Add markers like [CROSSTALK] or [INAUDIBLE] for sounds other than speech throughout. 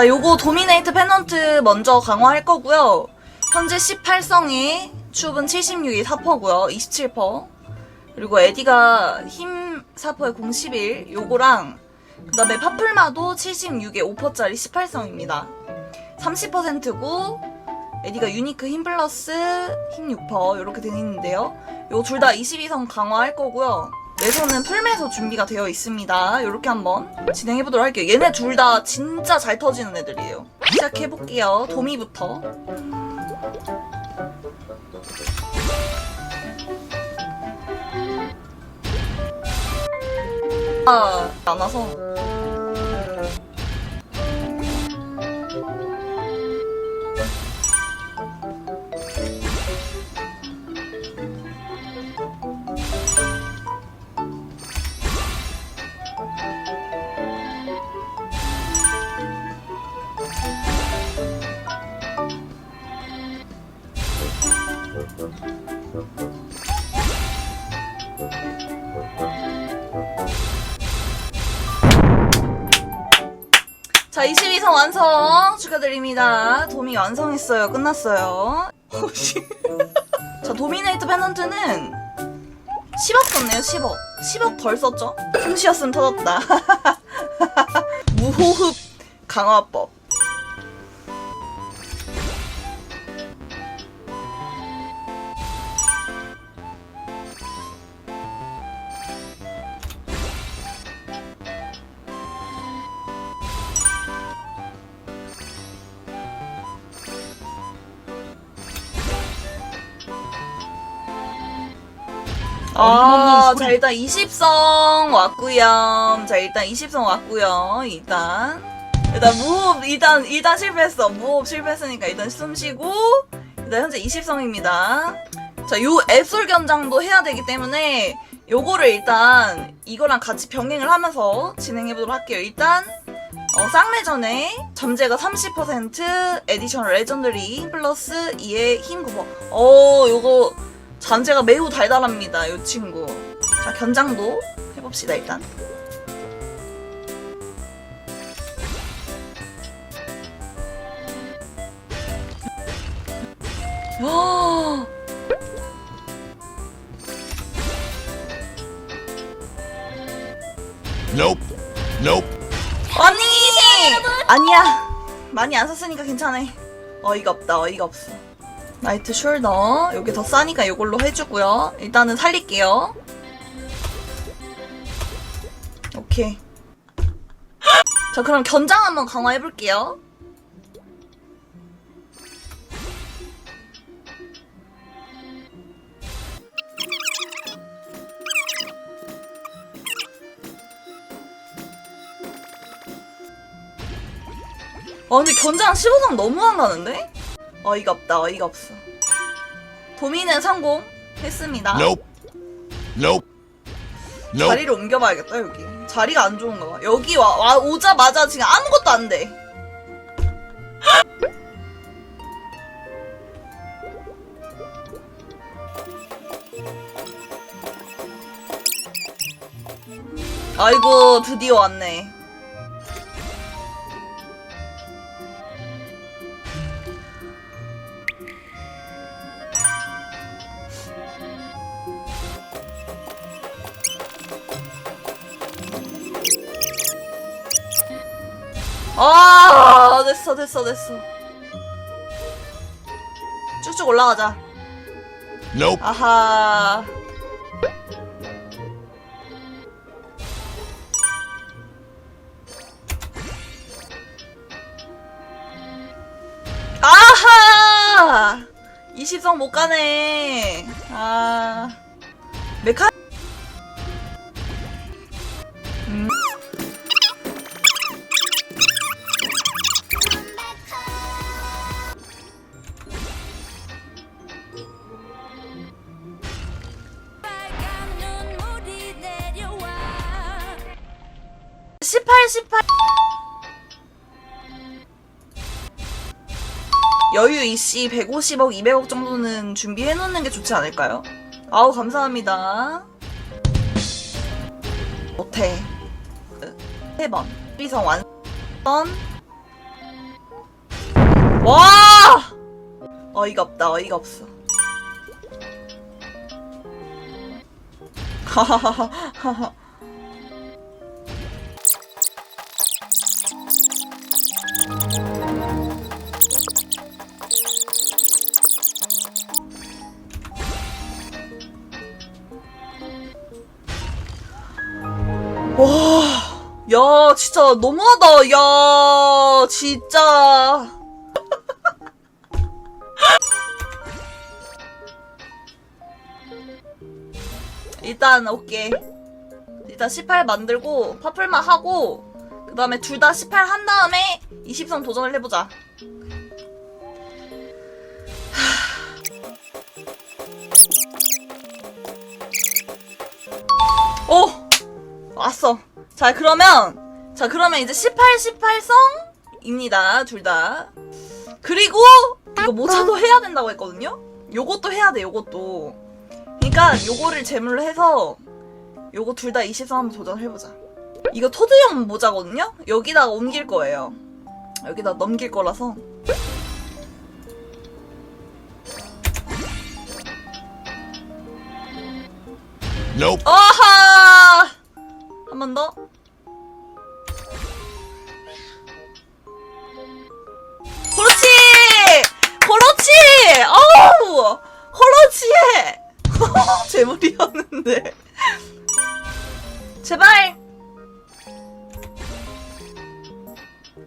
자, 요거 도미네이트 페넌트 먼저 강화할 거고요. 현재 18성에 춥은 76이 4%고요. 27%. 그리고 에디가 힘 4%에 공 11. 요거랑 그 다음에 파풀마도 76에 5%짜리 18성입니다. 30%고 에디가 유니크 힘 플러스 힘6% 이렇게 되어 있는데요. 요 둘 다 22성 강화할 거고요. 매소는 풀매소 준비가 되어 있습니다. 이렇게 한번 진행해 보도록 할게요. 얘네 둘 다 진짜 잘 터지는 애들이에요. 시작해 볼게요. 도미부터. 아, 안 와서. 자, 22성 완성 축하드립니다. 도미 완성했어요. 끝났어요. 혹시 [LAUGHS] 자, 도미네이트 페넌트는 10억 썼네요. 10억. 10억 덜 썼죠? 숨 쉬었으면 터졌다. [LAUGHS] 무호흡 강화법. 아, 자, 일단 20성 왔구요. 자, 일단 20성 왔구요. 일단. 일단 무호흡, 일단, 일단 실패했어. 무호흡 실패했으니까 일단 숨 쉬고. 일단 현재 20성입니다. 자, 요 앱솔 견장도 해야 되기 때문에 요거를 일단 이거랑 같이 병행을 하면서 진행해 보도록 할게요. 일단, 어, 쌍내전에 점재가 30% 에디셔널 레전더리 플러스 2의 힘 9%. 어, 요거 잔재가 매우 달달합니다, 이 친구. 자, 견장도 해봅시다, 일단. 와, Nope. Nope. 아니! 아니야. 많이 안 썼으니까 괜찮아. 어이가 없다, 어이가 없어. 나이트 숄더. 여기 더 싸니까 이걸로 해주고요. 일단은 살릴게요. 오케이. 자, 그럼 견장 한번 강화해볼게요. 아, 근데 견장 15성 너무 한다는데? 어이가 없다, 어이가 없어. 도미는 성공했습니다. Nope. Nope. Nope. 자리를 옮겨봐야겠다 여기 자리가 안 좋은가 봐 여기 와, 와 오자마자 지금 아무것도 안돼 [GASPS] 아이고 드디어 왔네 아 됐어 됐어 됐어. 쭉쭉 올라가자. Nope. 아하. 아하! 20성 못 가네. 아. 메카 18, 18. 여유 이씨 150억, 200억 정도는 준비해 놓는 게 좋지 않을까요? 아우, 감사합니다. 못해. 3번. 비성 완성. 와! 어이가 없다, 어이가 없어. 하하하하하. 와, 야, 진짜 너무하다, 야, 진짜. [LAUGHS] 일단, 오케이. 일단 18 만들고, 파플만 하고, 그 다음에 둘 다 18 한 다음에 20선 도전을 해보자. 왔어. 자, 그러면, 자, 그러면 이제 18, 18성입니다. 둘 다. 그리고, 이거 모자도 해야 된다고 했거든요? 요것도 해야 돼, 요것도. 그니까, 요거를 제물로 해서, 요거 둘 다 20성 한번 도전해보자. 이거 토드형 모자거든요? 여기다가 옮길 거예요. 여기다 넘길 거라서. Nope. 아하! 한 번 더. 그렇지! 그렇지! 어우! 그렇지! [LAUGHS] 재물이었는데. 제발!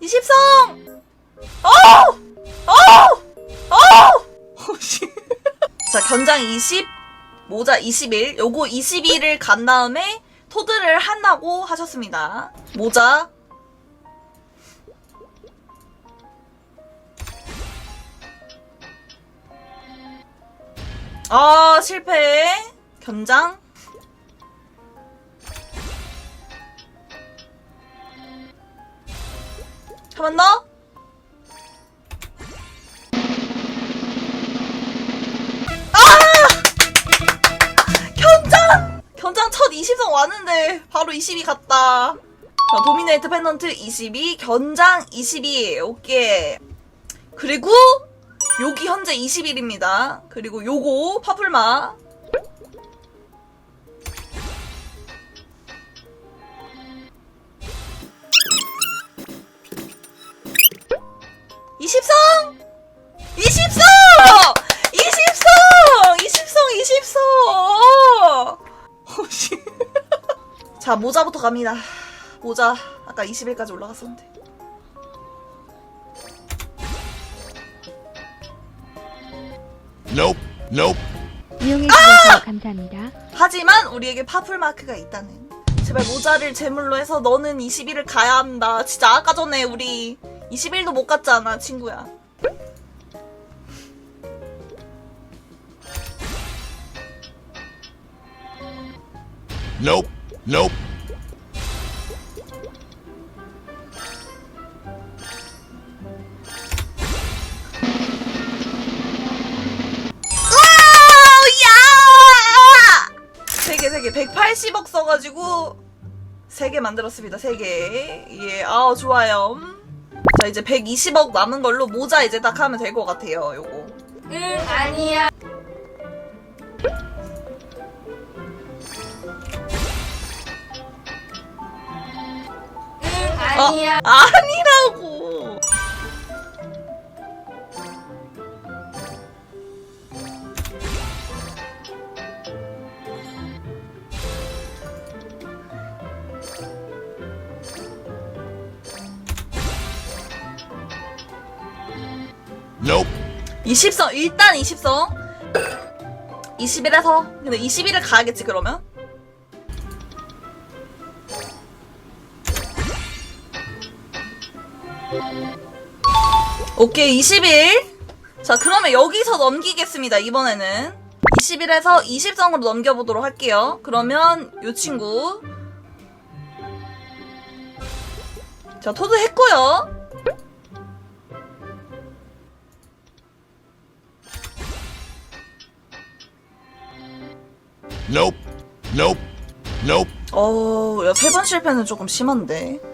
20성! 어우! 어우! 어우! 자, 견장 20, 모자 21, 요거 22를 간 다음에 토드를 한다고 하셨습니다. 모자. 아, 실패. 견장. 한 번 더. 20성 왔는데 바로 22 갔다. 자, 도미네이트 펜던트 22, 견장 22. 오케이. 그리고 여기 현재 21입니다. 그리고 요거 파풀마. 이십성! 이십성! 이십성! 이십성! 이십성! 자, 모자부터 갑니다. 모자. 아까 20일까지 올라갔었는데. Nope. Nope. 이용해주셔서 감사합니다. 하지만 우리에게 파풀 마크가 있다는. 제발 모자를 제물로 해서 너는 21을 가야 한다. 진짜 아까 전에 우리 21도 못 갔잖아, 친구야. Nope. Nope. 야! 3개, 3개. 180억 써가지고 3개 만들었습니다. 3개. 예, 아우, 좋아요. 자, 이제 120억 남은 걸로 모자 이제 딱 하면 될 것 같아요, 요거. 응, 아니야. 아니야. 어, 아니라고. Nope. 20성, 일단 20성. 20일에서, 근데 20일을 가야겠지, 그러면? 오케이, 20일. 자, 그러면 여기서 넘기겠습니다, 이번에는. 20일에서 20성으로 넘겨보도록 할게요. 그러면, 요 친구. 자, 토드 했고요. Nope. Nope. Nope. 어, 야, 세번 실패는 조금 심한데.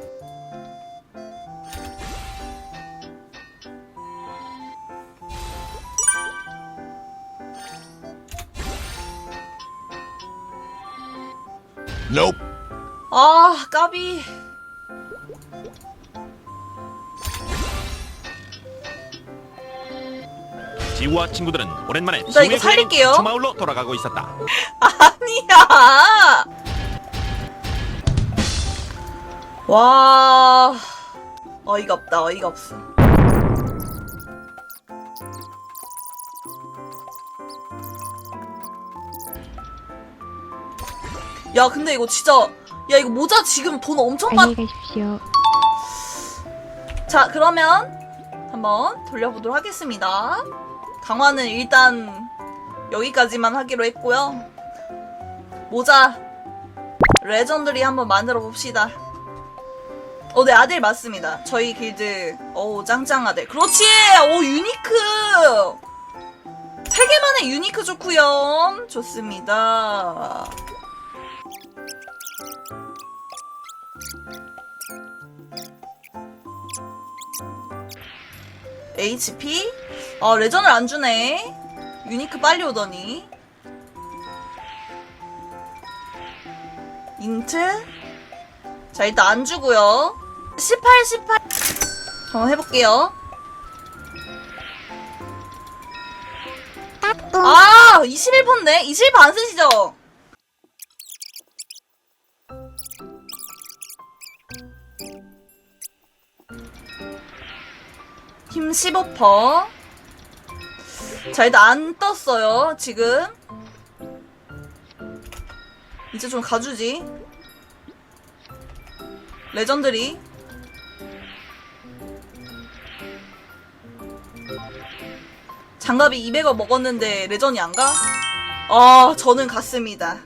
아, 까비. 지우와 친구들은 오랜만에 나 이거 지우의 살릴게요. 고향 주마을로 돌아가고 있었다. 아니야. 와. 어이가 없다. 어이가 없어. 야, 근데 이거 진짜 야, 이거 모자 지금 돈 엄청 많 안녕히 가십시오. 자, 그러면 한번 돌려보도록 하겠습니다. 강화는 일단 여기까지만 하기로 했고요. 모자 레전드리 한번 만들어 봅시다. 어, 네, 아들 맞습니다. 저희 길드, 어우, 짱짱 아들. 그렇지! 오, 유니크! 세 개만의 유니크 좋구요. 좋습니다. HP? 아, 레전을 안 주네. 유니크 빨리 오더니. 인트? 자, 일단 안 주고요. 18, 18. 한번 해볼게요. 아, 21%네? 21%안 쓰시죠? 힘 15%. 자, 일단 안 떴어요, 지금. 이제 좀 가주지. 레전드리. 장갑이 200원 먹었는데 레전이 안 가? 아, 저는 갔습니다.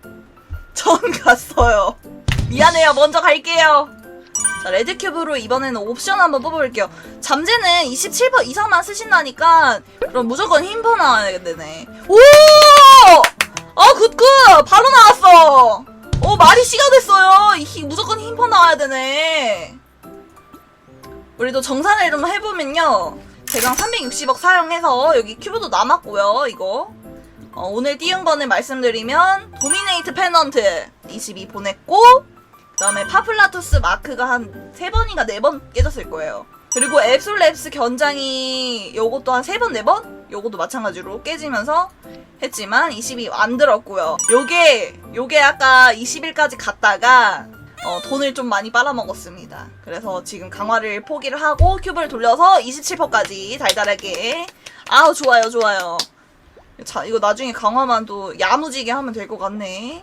[LAUGHS] 전 갔어요. 미안해요. 먼저 갈게요. 자, 레드큐브로 이번에는 옵션 한번 뽑아볼게요. 잠재는 27% 이상만 쓰신다니까, 그럼 무조건 힘퍼 나와야 되네. 오! 아, 굿굿! 바로 나왔어! 오, 말이 씨가 됐어요! 이 힘- 무조건 힘퍼 나와야 되네. 우리도 정산을 좀 해보면요. 대강 360억 사용해서 여기 큐브도 남았고요, 이거. 어, 오늘 띄운 거는 말씀드리면, 도미네이트 페넌트 22 보냈고, 그 다음에 파플라투스 마크가 한 세 번인가 네 번 깨졌을 거예요. 그리고 앱솔랩스 견장이 요것도 한 세 번, 네 번? 요것도 마찬가지로 깨지면서 했지만 22안 들었고요. 요게, 요게 아까 20일까지 갔다가 어, 돈을 좀 많이 빨아먹었습니다. 그래서 지금 강화를 포기를 하고 큐브를 돌려서 27%까지 달달하게. 아우, 좋아요, 좋아요. 자, 이거 나중에 강화만 또 야무지게 하면 될 것 같네.